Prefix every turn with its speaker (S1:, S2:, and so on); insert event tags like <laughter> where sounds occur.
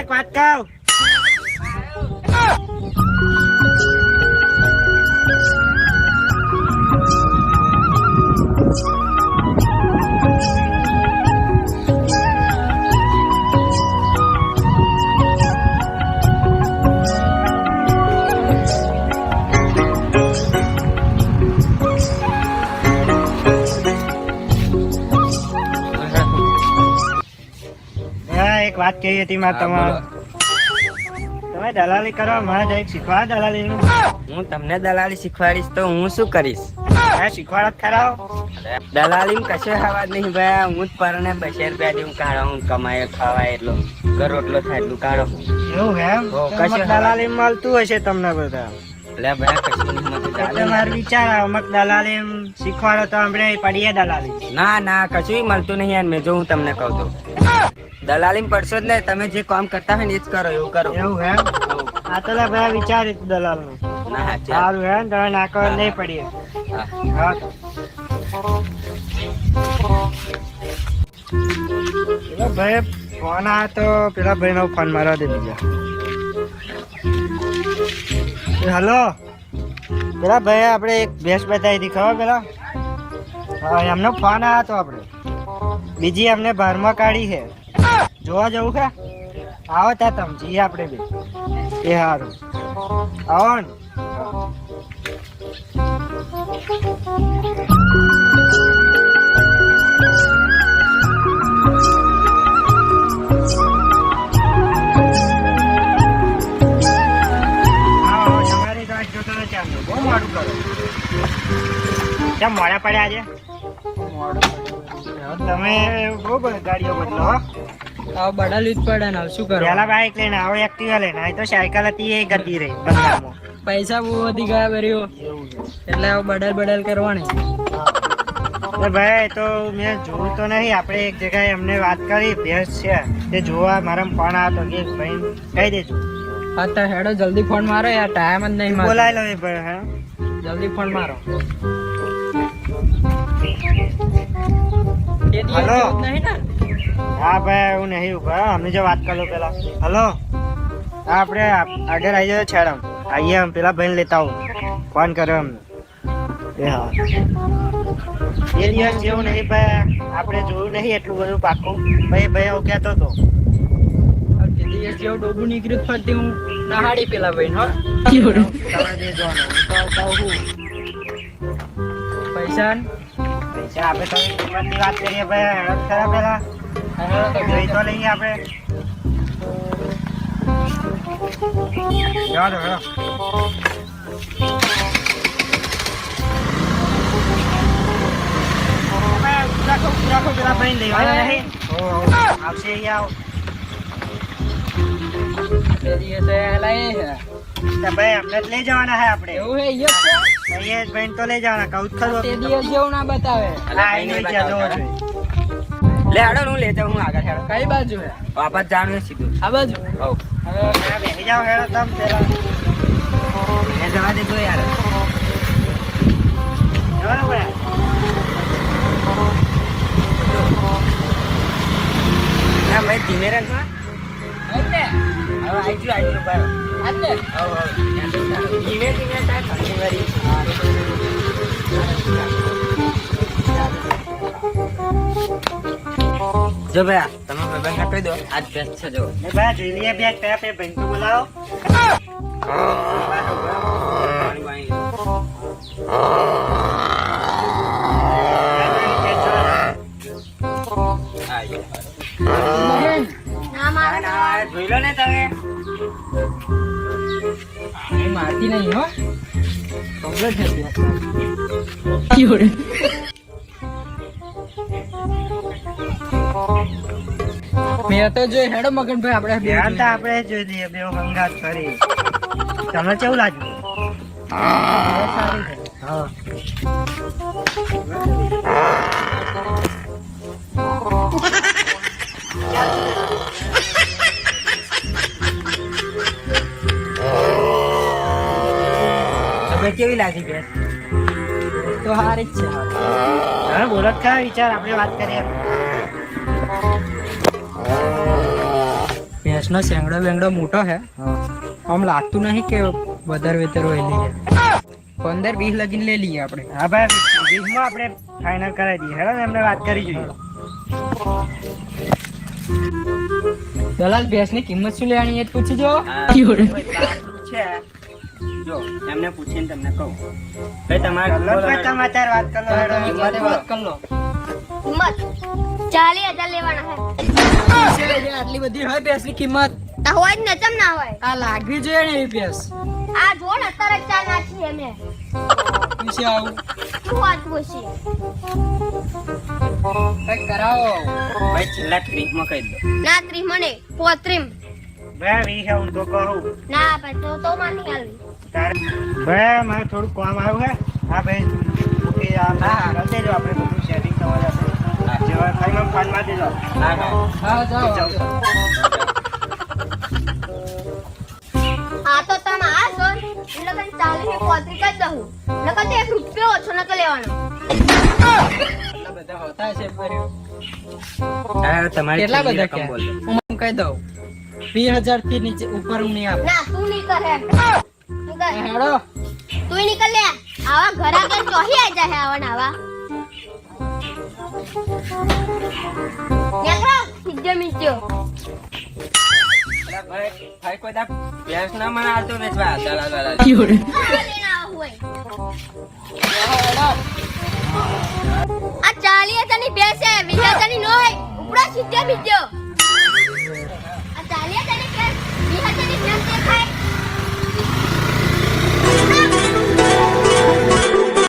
S1: એક વાત કહું. વાત કહી હતી મારે તમારે તમે દલાલી કરો મારે જરીક શીખવા દલાલી
S2: હું તમને દલાલી શીખવાડીશ તો હું શું કરીશ?
S1: શીખવાડ જ ખરાવ
S2: દલાલી કશે હવા નહીં ભાઈ હું જ પરણે બસે રૂપિયા જેવું કાઢો હું કમાય ખવાય એટલો ઘર રોટલો થાય એટલું કાઢો.
S1: એવું એમ?
S2: કશું
S1: દલાલી મળતું હશે તમને બધા.
S2: એટલે ભાઈ કશું નહીં મળતું.
S1: એટલે
S2: ચાલે.
S1: મારો વિચાર અમુક દલાલી શીખવાડો તો આપણે પડીએ દલાલી.
S2: ના ના કશું મળતું નહીં યાર મેં જો હું તમને કહું તો. દલાલી પડશો જ નહીં તમે જે કામ કરતા હોય ને એ જ કરો એવું કરો.
S1: એવું હે? આ તો લે ભાઈ વિચાર
S2: દલાલનું
S1: સારું હે તમે નાકો નહીં પડીએ.
S2: હા.
S1: ભાઈ ફોન આ તો પેલા ભાઈ નો ફોન મારવા દે બીજા. હલો? પેલા ભાઈ આપણે એક ભેંસ બતાવી હતી ખબર પેલા? હા એમનો ફોન આવ્યો હતો આપણે. બીજી એમને ભારમાં કાઢી છે. જોવા જવું કે આવો ત્યાં તમ જઈએ આપણે બે. એ સારું આવો ને. કેમ મોડા પડ્યા આજે? તમે બહુ ગાડીઓ બદલો
S3: આવો બડા લીધ પડે ને શું કરો?
S1: પેલા બાઈક લઈને આવો એક્ટિવા લઈને. આ તો સાયકલ હતી એ ગતી રહી
S3: પૈસા બહુ વધી ગયા બર્યો એટલે આવો બડલ બડલ કરવાની.
S1: ભાઈ તો મેં જોયું તો નહીં. આપણે એક જગ્યાએ અમને વાત કરી ભેંસ છે. તે જોવા મારા ફોન આવ્યો તો કે ભાઈ કહી દેજો.
S3: હા તો હેડો જલ્દી ફોન મારો યાર ટાઈમ જ નહીં
S1: બોલાય લો એ ભાઈ હા.
S3: જલ્દી ફોન મારો.
S1: હલો. હા ભાઈ હું નહીં ઊભા. અમે જો વાત કરો પેલા. હલો. હા આપણે આગળ આવી જાય છેડમ. આવીએ આમ પેલા ભાઈને લેતા આવું. ફોન કર્યો અમને એ હા. એ દિવસ જેવું નહીં ભાઈ. આપણે જોયું નહીં એટલું બધું પાકું ભાઈ ભાઈ હું કહેતો હતો
S3: દિવસ જેવું ડોબું નીકળ્યું ફરતી હું નહાડી પેલા ભાઈ
S1: કહું છું. આપણે કિંમતની વાત કરીએ ભાઈ તો ખરા જોઈ તો લઈએ આપણે. જવા દો રાખો પેલા ભાઈ લેવાના નહીં. આવશે અહીંયા આવો. ભાઈ અમને લઈ જવાના હે આપણે.
S3: એવું હે
S1: અહીંયા ભાઈને તો લઈ જવાના કહું જ
S3: તે દિવસ જેવું ના બતાવે.
S1: હા એનું ત્યાં જોવો છો
S2: લે હેડો હું લેતા હું આગળ હેડો.
S3: કઈ બાજુ હે?
S2: વાપસ જાણું છે સીધું.
S3: આ બાજુ?
S2: હઉ.
S3: હવે
S1: હા, બેસી જાઓ હેડો તમ પેલા.
S2: એ જવા દેજો યાર.
S1: જવાનું ભાઈ
S2: ના ભાઈ ધીમે રાખ હવે આઈ ગયું ભાઈ. ધીમે ધીમે જો ભાઈ તમે ભાઈ કહી દો આજ બેસ્ટ છે જો
S1: ભાઈ જોઈ લઈએ બે કયા પે ભાઈ તો બોલાવો.
S2: ના, ના, જોઈ લો ને તમે.
S3: મારતી નહીં હો. કમ્પ્લેટ છે મેં તો જો હેડો મગનભાઈ આપણે બે
S1: ધ્યાન તો આપણે જોઈ દઈએ બે હંગાત કરી. તમને કેવું લાગ્યું? હા.
S2: તમે કેવી લાગી બેન
S3: તો હારી જ છે.
S1: હા બોલો જ વિચાર આપણે વાત કરીએ?
S3: ભેંસનો શેંગડો બેંગડો મોટો છે આમ લાગતું નહીં કે વધારે વેતર હોય લઈએ. પંદર વીસ લગીને લઈ લઈએ આપણે.
S1: હા ભાઈ વીસમાં આપણે ફાઇનલ કરાવી દઈએ. હેડો ને એમને વાત કરી જોઈએ.
S3: દલાલ ભેંસની કિંમત શું લેવાની એ જ પૂછી જો <laughs>
S2: છે. જો એમને પૂછીને તમને કહું. ભાઈ તમારે
S1: વાત કરો હેડો.
S3: વાત કરી.
S4: કિંમત. ચાલીસ હજાર લેવાના હે
S3: આટલી બધી હોય ભેંસની કિંમત?
S4: ના હોય જ ને ચમ ના હોય?
S3: આ લાગવી જોઈએ ને એવી ભેંસ.
S4: આ જો ને અત્યારે જ નાખી અમે
S3: પૂછી આવું.
S4: શું વાત પૂછી?
S3: કંઈક કરાવો.
S2: ભાઈ છેલ્લા ત્રીસમાં કહી દો.
S4: ના ત્રીસ મને પોત્રીમ
S1: ભાઈ વીસ હું તો કહું
S4: ના ભાઈ તો તો માં આવી
S1: ભાઈ મારે થોડું કામ આવ્યું હે. હા ભાઈ.
S3: હા.
S1: દેજો. આપણે બધું સેટિંગ તમારે જશે. જેવા ખાલી ફોનમાં દેજો.
S2: હા હા
S3: હા જાઓ.
S4: આ તો તમે આ છો એટલે તને ચાલીસની પોત્રી કરી દઉં. નકર તો એક રૂપિયો ઓછો નકર લેવાનો.
S3: બધા હોતા છે ફર્યું.
S2: હા,
S3: કેટલા બધા
S2: કમ બોલ.
S3: હું કહી દઉં. વીસ હજારથી નીચે ઉપર હું નહીં આપું.
S4: ના તું નહીં કરે. કર
S3: હેડો.
S4: તું નીકળ લે. આવા ઘર આગળ ચોહી આવી જાય આવા ને આવા. નીકળો. સીધો
S2: અલા ભાઈ કોઈ દા ના મને
S4: આ તની બેસે બીજા તની નો હોય ઉપડો સીધો આ દેખાય.